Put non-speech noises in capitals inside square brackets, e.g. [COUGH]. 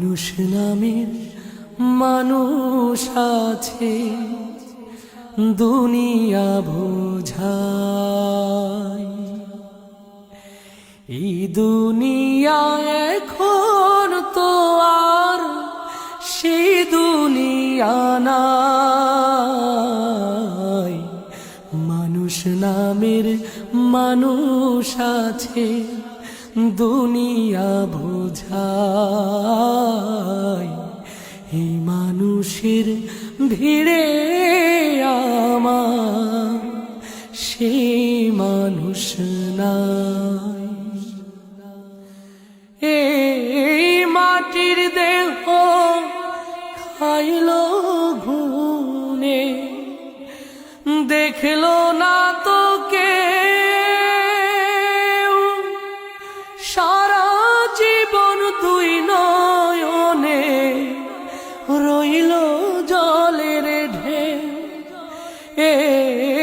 মানুষ নামের মানুষ আছে, দুনিয়া বোঝায়। এই দুনিয়া এখন তো আর সেই দুনিয়া নাই। মানুষ নামের মানুষ আছে, দুনিয়া বোঝায়। এই মানুষের ভিড়ে আমার সেই মানুষ নাই। এই মাটির দেহ খাইল ঘুনে দেখল না তো কে সারা জীবন দুই hey, [LAUGHS]